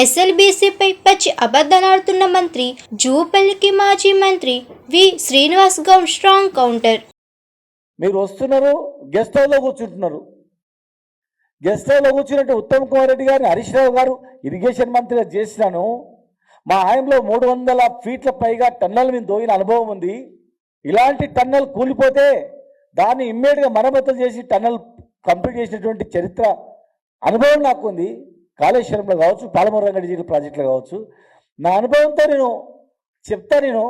ఎస్ఎల్బీసీపై పచ్చి అబద్ధాలాడుతున్న మంత్రి జూపల్లికి మాజీ మంత్రి V. Srinivas Goud strong counter. మీరు వస్తున్నారు గెస్ట్ హౌస్లో కూర్చుంటున్నారు. గెస్ట్ హౌస్లో కూర్చున్నట్టు ఉత్తమ్ కుమార్ రెడ్డి గారిని హరీష్ రావు గారు ఇరిగేషన్ మంత్రిగా చేసినాను. మా ఆయనలో మూడు వందల ఫీట్ల పైగా టన్నల్ మీద దోగిన అనుభవం ఉంది. ఇలాంటి టన్నల్ కూలిపోతే దాన్ని ఇమ్మీడియట్గా మరమ్మతులు చేసి టన్నల్ కంప్లీట్ చేసినటువంటి చరిత్ర అనుభవం నాకు ఉంది. కాళేశ్వరంలో కావచ్చు పాలమూరు రంగడి ప్రాజెక్టులో కావచ్చు. నా అనుభవంతో నేను చెప్తా నేను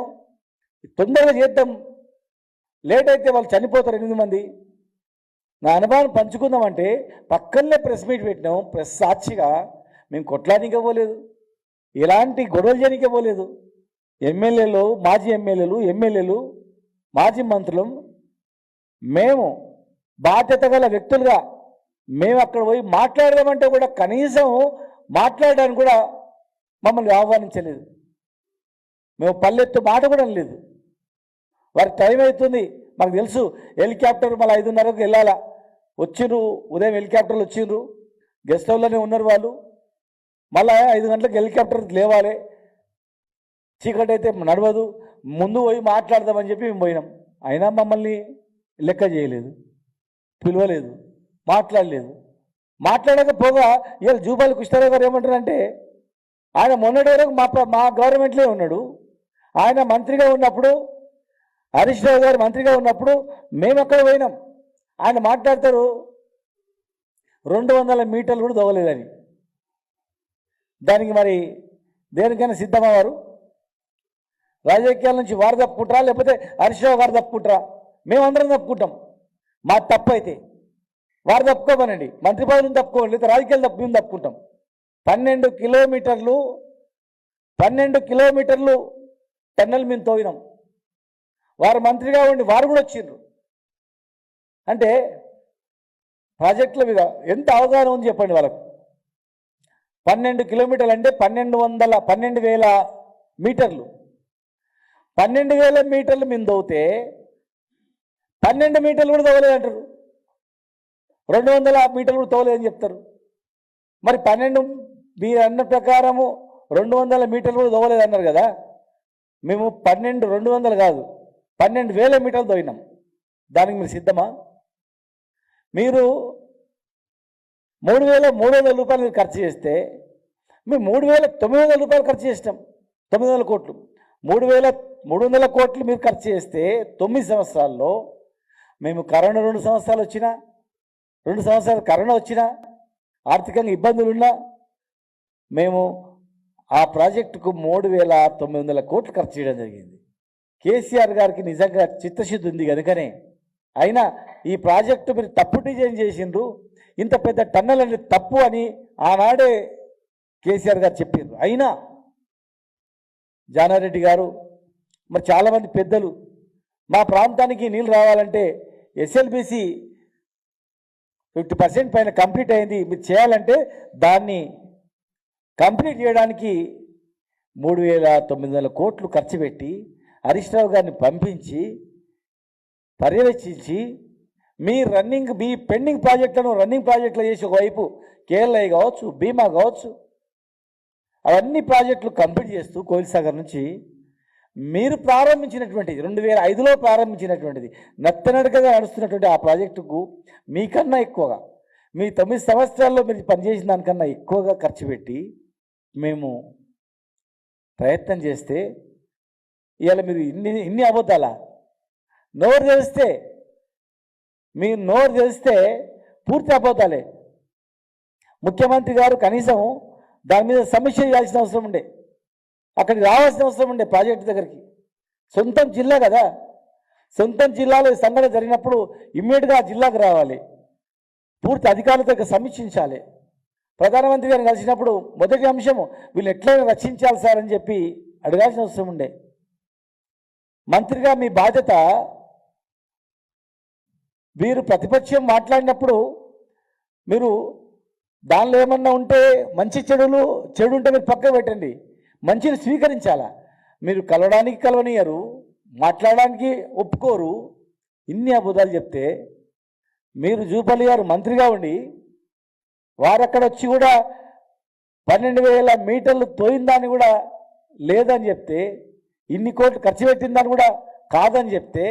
తొందరగా చేద్దాం. లేట్ అయితే వాళ్ళు చనిపోతారు ఎనిమిది మంది. నా అనుభవాన్ని పంచుకుందామంటే పక్కనే ప్రెస్ మీట్ పెట్టినాం. ప్రెస్ సాక్షిగా మేము కొట్లానికి పోలేదు. ఎలాంటి గొడవలు చేయడానికి పోలేదు. ఎమ్మెల్యేలు మాజీ ఎమ్మెల్యేలు ఎమ్మెల్యేలు మాజీ మంత్రులు మేము బాధ్యత గల వ్యక్తులుగా మేము అక్కడ పోయి మాట్లాడదామంటే కూడా కనీసం మాట్లాడడానికి కూడా మమ్మల్ని ఆహ్వానించలేదు. మేము పల్లెత్తు మాట కూడా లేదు వారి టైం అవుతుంది. మాకు తెలుసు హెలికాప్టర్ మళ్ళీ ఐదున్నరకు వెళ్ళాలా. వచ్చిండ్రు ఉదయం హెలికాప్టర్లు వచ్చిండ్రు గెస్ట్ హౌస్లోనే ఉన్నారు వాళ్ళు. మళ్ళీ ఐదు గంటలకు హెలికాప్టర్ లేవాలి. చీకటి అయితే నడవదు. ముందు పోయి మాట్లాడదామని చెప్పి మేము పోయినాం. అయినా మమ్మల్ని లెక్క చేయలేదు. పిలవలేదు. మాట్లాడలేదు. మాట్లాడకపోగా ఇవాళ జూబాలి కృష్ణారావు గారు ఏమంటారంటే ఆయన మొన్నటి వరకు మా మా గవర్నమెంట్లో ఉన్నాడు. ఆయన మంత్రిగా ఉన్నప్పుడు హరీష్ రావు గారు మంత్రిగా ఉన్నప్పుడు మేము అక్కడ పోయినాం. ఆయన మాట్లాడతారు రెండు వందల మీటర్లు కూడా దొవలేదని దానికి మరి దేనికైనా సిద్ధమయ్యారు రాజకీయాల నుంచి వారు తప్పుకుంటారా? లేకపోతే హరీష్ రావు గారు తప్పుకుంటారా? మేమందరం తప్పుకుంటాం. మా తప్పు అయితే వారు తప్పుకోమనండి. మంత్రి పదవిని తప్పుకోండి లేదా రాజకీయాలు తప్పు మేము తప్పుకుంటాం. పన్నెండు కిలోమీటర్లు పన్నెండు కిలోమీటర్లు టన్నెల్ మేము తోగినాం వారు మంత్రిగా ఉండి వారు కూడా వచ్చిండ్రు. అంటే ప్రాజెక్టుల మీద ఎంత అవగాహన ఉంది చెప్పండి వాళ్ళకు. పన్నెండు కిలోమీటర్లు అంటే పన్నెండు వందల పన్నెండు వేల మీటర్లు. పన్నెండు వేల మీటర్లు మేము తవ్వుతే పన్నెండు మీటర్లు కూడా తవ్వలేదు అంటారు రెండు వందల మీటర్లు కూడా చెప్తారు. మరి పన్నెండు మీరు అన్న ప్రకారము రెండు వందల మీటర్లు కూడా తవ్వలేదు అన్నారు కదా. మేము పన్నెండు రెండు వందలు కాదు పన్నెండు వేల మీటర్లు తోయినాం దానికి మీరు సిద్ధమా? మీరు మూడు వేల మూడు వందల రూపాయలు మీరు ఖర్చు చేస్తే మేము మూడు వేల తొమ్మిది వందల రూపాయలు ఖర్చు చేసినాం తొమ్మిది వందల కోట్లు. మూడు వేల మూడు వందల కోట్లు మీరు ఖర్చు చేస్తే తొమ్మిది సంవత్సరాల్లో మేము కరోనా రెండు సంవత్సరాలు వచ్చినా రెండు సంవత్సరాలు కరోనా వచ్చినా ఆర్థికంగా ఇబ్బందులు ఉన్నా మేము ఆ ప్రాజెక్టుకు మూడు వేల తొమ్మిది వందల కోట్లు ఖర్చు చేయడం జరిగింది. కేసీఆర్ గారికి నిజంగా చిత్తశుద్ధి ఉంది కనుకనే. అయినా ఈ ప్రాజెక్టు మీరు తప్పు డిజైన్ చేసిండ్రు ఇంత పెద్ద టన్నెల్ అనేది తప్పు అని ఆనాడే కేసీఆర్ గారు చెప్పిండ్రు అయినా జానారెడ్డి గారు మరి చాలామంది పెద్దలు మా ప్రాంతానికి నీళ్ళు రావాలంటే ఎస్ఎల్బిసి ఫిఫ్టీ పర్సెంట్ పైన కంప్లీట్ అయింది. మీరు చేయాలంటే దాన్ని కంప్లీట్ చేయడానికి మూడు వేల తొమ్మిది వందల కోట్లు ఖర్చు పెట్టి హరీష్ రావు గారిని పంపించి పర్యవేక్షించి మీ రన్నింగ్ మీ పెండింగ్ ప్రాజెక్టులను రన్నింగ్ ప్రాజెక్టులు చేసి ఒకవైపు కేఎల్ఐ కావచ్చు బీమా కావచ్చు అవన్నీ ప్రాజెక్టులు కంప్లీట్ చేస్తూ కోయిల్ సాగర్ నుంచి మీరు ప్రారంభించినటువంటిది రెండు వేల ఐదులో ప్రారంభించినటువంటిది నత్తనడకగా నడుస్తున్నటువంటి ఆ ప్రాజెక్టుకు మీకన్నా ఎక్కువగా మీ తొమ్మిది సంవత్సరాల్లో మీరు పనిచేసిన దానికన్నా ఎక్కువగా ఖర్చు పెట్టి మేము ప్రయత్నం చేస్తే ఇవాళ మీరు ఇన్ని ఇన్ని అబద్ధాలా? నోరు తెలిస్తే మీరు నోరు తెలిస్తే పూర్తి అబద్ధాలే. ముఖ్యమంత్రి గారు కనీసం దాని మీద సమీక్ష చేయాల్సిన అవసరం ఉండే. అక్కడికి రావాల్సిన అవసరం ఉండే ప్రాజెక్టు దగ్గరికి. సొంతం జిల్లా కదా. సొంతం జిల్లాలో ఈ సంఘటన జరిగినప్పుడు ఇమ్మీడియట్గా ఆ జిల్లాకు రావాలి. పూర్తి అధికారులతో సమీక్షించాలి. ప్రధానమంత్రి గారిని కలిసినప్పుడు మొదటి అంశం వీళ్ళు ఎట్లయినా రక్షించాలి సార్ అని చెప్పి అడగాల్సిన అవసరం ఉండే. మంత్రిగా మీ బాధ్యత మీరు ప్రతిపక్షం మాట్లాడినప్పుడు మీరు దానిలో ఏమన్నా ఉంటే మంచి చెడులు చెడు ఉంటే మీరు పక్క పెట్టండి. మంచిని స్వీకరించాలా? మీరు కలవడానికి కలవనియరు మాట్లాడడానికి ఒప్పుకోరు. ఇన్ని అబద్ధాలు చెప్తే మీరు జూపల్లి గారు మంత్రిగా ఉండి వారక్కడ వచ్చి కూడా పన్నెండు వేల మీటర్లు తోయిందాన్ని కూడా లేదని చెప్తే ఇన్ని కోట్లు ఖర్చు పెట్టిందని కూడా కాదని చెప్తే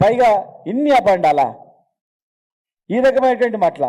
పైగా ఇన్ని అపండాలా ఈ రకమైనటువంటి మాట్లా?